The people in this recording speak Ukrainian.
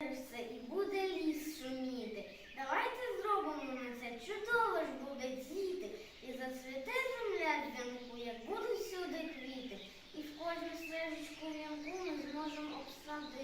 все і буде ліс шуміти. Давайте зробимо на це чудово ж буде діти. І зацвіте земля дзвінку, як будуть сюди квіти. І в кожну стежечку в'янку ми зможемо обсадити.